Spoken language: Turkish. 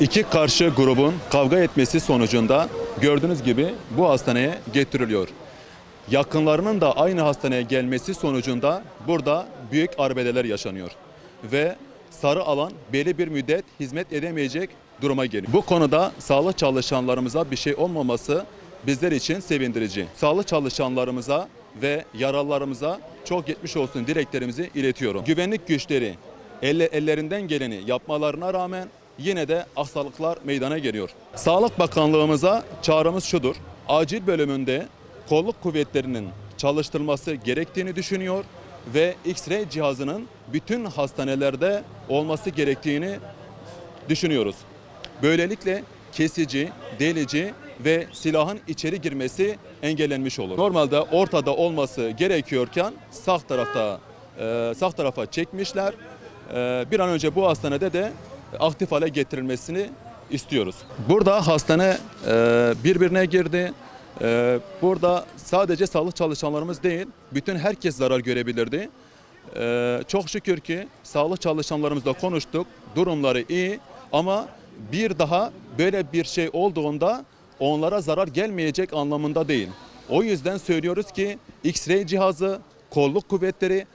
İki karşı grubun kavga etmesi sonucunda gördüğünüz gibi bu hastaneye getiriliyor. Yakınlarının da aynı hastaneye gelmesi sonucunda burada büyük arbedeler yaşanıyor. Ve sarı alan belli bir müddet hizmet edemeyecek duruma geliyor. Bu konuda sağlık çalışanlarımıza bir şey olmaması bizler için sevindirici. Sağlık çalışanlarımıza ve yaralılarımıza çok geçmiş olsun dileklerimizi iletiyorum. Güvenlik güçleri elle, ellerinden geleni yapmalarına rağmen yine de hastalıklar meydana geliyor. Sağlık Bakanlığımıza çağrımız şudur. Acil bölümünde kolluk kuvvetlerinin çalıştırılması gerektiğini düşünüyor ve X-ray cihazının bütün hastanelerde olması gerektiğini düşünüyoruz. Böylelikle kesici, delici ve silahın içeri girmesi engellenmiş olur. Normalde ortada olması gerekiyorken sağ tarafta e, sağ tarafa çekmişler. E, bir an önce bu hastanede de aktif hale getirilmesini istiyoruz. Burada hastane e, birbirine girdi. E, burada sadece sağlık çalışanlarımız değil, bütün herkes zarar görebilirdi. Ee, çok şükür ki sağlık çalışanlarımızla konuştuk. Durumları iyi ama bir daha böyle bir şey olduğunda onlara zarar gelmeyecek anlamında değil. O yüzden söylüyoruz ki X-ray cihazı, kolluk kuvvetleri